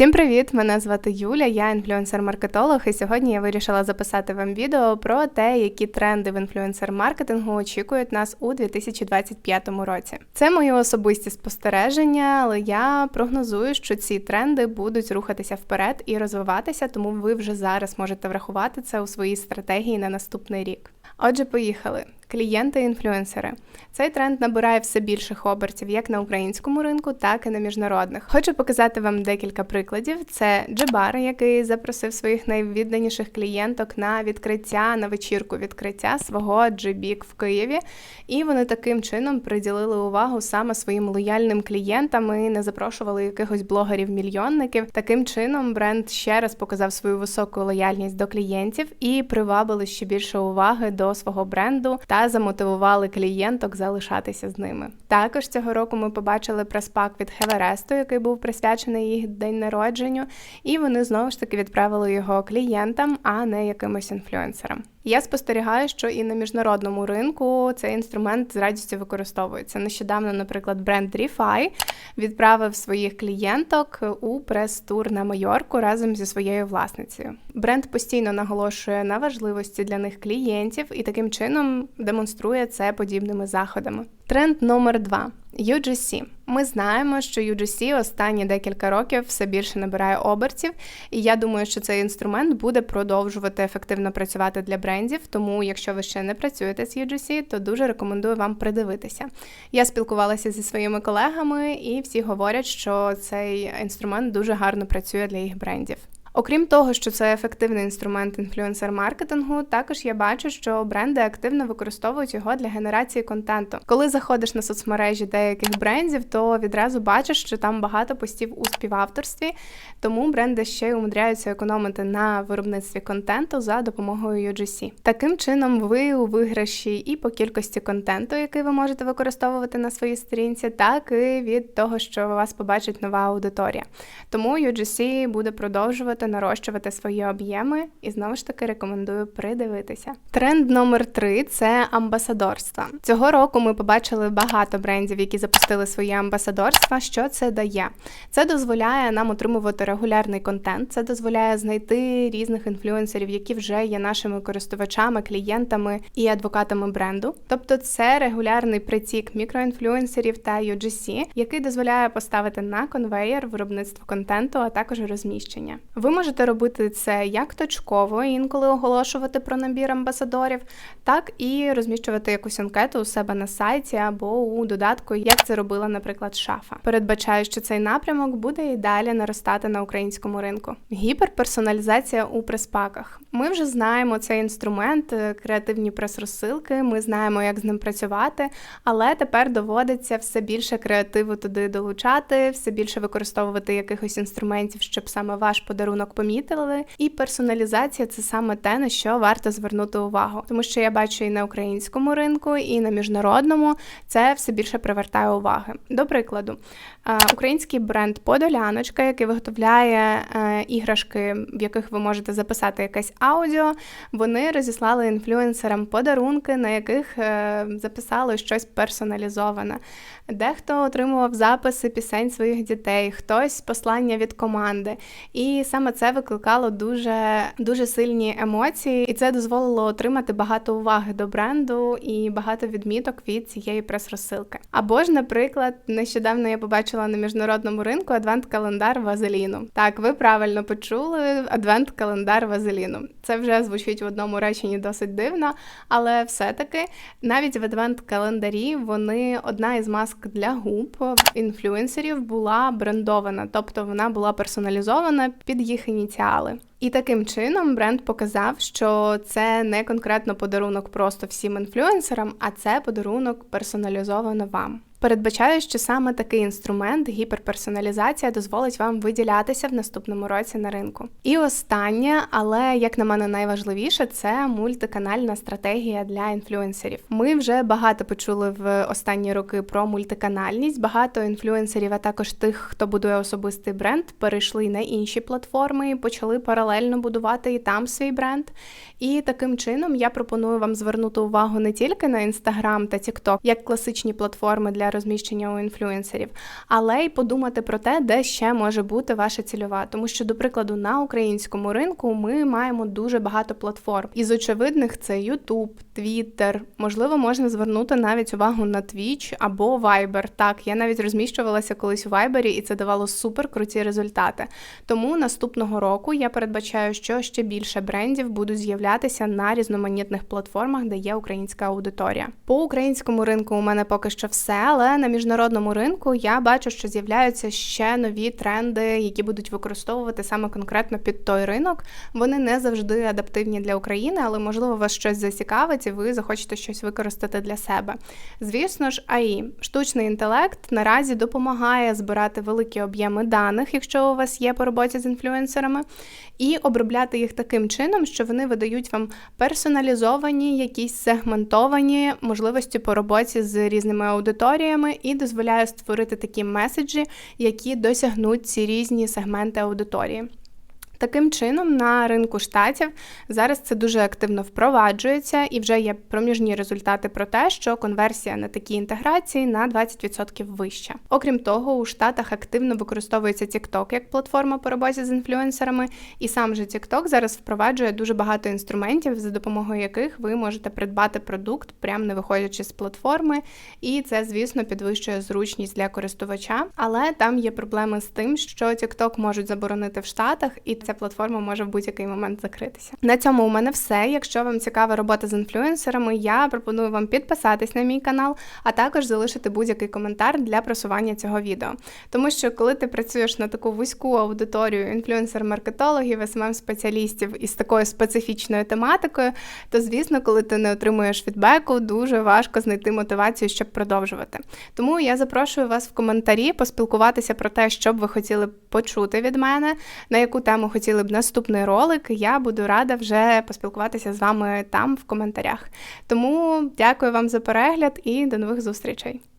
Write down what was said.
Всім привіт! Мене звати Юля, я інфлюенсер-маркетолог, і сьогодні я вирішила записати вам відео про те, які тренди в інфлюенсер-маркетингу очікують нас у 2025 році. Це мої особисті спостереження, але я прогнозую, що ці тренди будуть рухатися вперед і розвиватися, тому ви вже зараз можете врахувати це у своїй стратегії на наступний рік. Отже, поїхали. Клієнти-інфлюенсери. Цей тренд набирає все більших обертів як на українському ринку, так і на міжнародних. Хочу показати вам декілька прикладів. Це Джебар, який запросив своїх найвідданіших клієнток на відкриття на вечірку відкриття свого Джебік в Києві. І вони таким чином приділили увагу саме своїм лояльним клієнтам і не запрошували якихось блогерів-мільйонників. Таким чином бренд ще раз показав свою високу лояльність до клієнтів і привабили ще більше уваги до свого бренду та замотивували клієнток залишатися з ними. Також цього року ми побачили прес-пак від Хевересту, який був присвячений їх день народженню, і вони знову ж таки відправили його клієнтам, а не якимось інфлюенсерам. Я спостерігаю, що і на міжнародному ринку цей інструмент з радістю використовується. Нещодавно, наприклад, бренд Refi відправив своїх клієнток у прес-тур на Майорку разом зі своєю власницею. Бренд постійно наголошує на важливості для них клієнтів і таким чином демонструє це подібними заходами. Тренд номер два. UGC. Ми знаємо, що UGC останні декілька років все більше набирає обертів, і я думаю, що цей інструмент буде продовжувати ефективно працювати для брендів. Тому, якщо ви ще не працюєте з UGC, то дуже рекомендую вам придивитися. Я спілкувалася зі своїми колегами, і всі говорять, що цей інструмент дуже гарно працює для їх брендів. Окрім того, що це ефективний інструмент інфлюенсер-маркетингу, також я бачу, що бренди активно використовують його для генерації контенту. Коли заходиш на соцмережі деяких брендів, то відразу бачиш, що там багато постів у співавторстві, тому бренди ще й умудряються економити на виробництві контенту за допомогою UGC. Таким чином, ви у виграші і по кількості контенту, який ви можете використовувати на своїй сторінці, так і від того, що вас побачить нова аудиторія. Тому UGC буде продовжувати продовжувати нарощувати свої об'єми, і знову ж таки рекомендую придивитися. Тренд номер три це амбасадорство. Цього року ми побачили багато брендів, які запустили свої амбасадорства. Що це дає? Це дозволяє нам отримувати регулярний контент, це дозволяє знайти різних інфлюенсерів, які вже є нашими користувачами, клієнтами і адвокатами бренду. Тобто, це регулярний притік мікроінфлюенсерів та UGC, який дозволяє поставити на конвейер виробництво контенту, а також розміщення. Ви ви можете робити це як точково, інколи оголошувати про набір амбасадорів, так і розміщувати якусь анкету у себе на сайті або у додатку, як це робила, наприклад, шафа. Передбачаю, що цей напрямок буде і далі наростати на українському ринку. Гіперперсоналізація у преспаках. Ми вже знаємо цей інструмент, е, креативні прес-розсилки. Ми знаємо, як з ним працювати, але тепер доводиться все більше креативу туди долучати, все більше використовувати якихось інструментів, щоб саме ваш подарунок помітили. І персоналізація це саме те, на що варто звернути увагу, тому що я бачу і на українському ринку, і на міжнародному це все більше привертає уваги. До прикладу, український бренд Подоляночка, який виготовляє е, іграшки, в яких ви можете записати якесь аудіо. Вони розіслали інфлюенсерам подарунки, на яких е, записали щось персоналізоване. Дехто отримував записи пісень своїх дітей, хтось послання від команди. І саме це викликало дуже дуже сильні емоції, і це дозволило отримати багато уваги до бренду і багато відміток від цієї прес-розсилки. Або ж, наприклад, нещодавно я побачила на міжнародному ринку адвент-календар Вазеліну. Так, ви правильно почули адвент-календар Вазеліну. Це вже звучить в одному реченні досить дивно, але все-таки навіть в адвент-календарі вони одна із маск для губ інфлюенсерів була брендована, тобто вона була персоналізована під їх ініціали. І таким чином бренд показав, що це не конкретно подарунок просто всім інфлюенсерам, а це подарунок персоналізовано вам. Передбачаю, що саме такий інструмент, гіперперсоналізація, дозволить вам виділятися в наступному році на ринку. І останнє, але як на мене найважливіше, це мультиканальна стратегія для інфлюенсерів. Ми вже багато почули в останні роки про мультиканальність. Багато інфлюенсерів, а також тих, хто будує особистий бренд, перейшли на інші платформи і почали паралельно будувати і там свій бренд. І таким чином я пропоную вам звернути увагу не тільки на Instagram та TikTok, як класичні платформи для розміщення у інфлюенсерів, але й подумати про те, де ще може бути ваша цільова. Тому що, до прикладу, на українському ринку ми маємо дуже багато платформ. Із очевидних це YouTube, Twitter, можливо, можна звернути навіть увагу на Twitch або Viber. Так, я навіть розміщувалася колись у Viber, і це давало супер круті результати. Тому наступного року я передбачаю, що ще більше брендів будуть з'являтися на різноманітних платформах, де є українська аудиторія. По українському ринку у мене поки що все, але на міжнародному ринку я бачу, що з'являються ще нові тренди, які будуть використовувати саме конкретно під той ринок. Вони не завжди адаптивні для України, але можливо вас щось зацікавить, і ви захочете щось використати для себе. Звісно ж, АІ, штучний інтелект наразі допомагає збирати великі об'єми даних, якщо у вас є по роботі з інфлюенсерами, і обробляти їх таким чином, що вони видають вам персоналізовані, якісь сегментовані можливості по роботі з різними аудиторіями і дозволяє створити такі меседжі, які досягнуть ці різні сегменти аудиторії. Таким чином, на ринку штатів зараз це дуже активно впроваджується, і вже є проміжні результати про те, що конверсія на такі інтеграції на 20% вища. Окрім того, у штатах активно використовується TikTok як платформа по роботі з інфлюенсерами, і сам же TikTok зараз впроваджує дуже багато інструментів, за допомогою яких ви можете придбати продукт, прямо не виходячи з платформи. І це, звісно, підвищує зручність для користувача. Але там є проблеми з тим, що TikTok можуть заборонити в Штатах, і ця платформа може в будь-який момент закритися. На цьому у мене все. Якщо вам цікава робота з інфлюенсерами, я пропоную вам підписатись на мій канал, а також залишити будь-який коментар для просування цього відео. Тому що коли ти працюєш на таку вузьку аудиторію інфлюенсер-маркетологів, смм спеціалістів із такою специфічною тематикою, то звісно, коли ти не отримуєш фідбеку, дуже важко знайти мотивацію, щоб продовжувати. Тому я запрошую вас в коментарі поспілкуватися про те, що б ви хотіли почути від мене, на яку тему хотіли хотіли б наступний ролик, я буду рада вже поспілкуватися з вами там в коментарях. Тому дякую вам за перегляд і до нових зустрічей.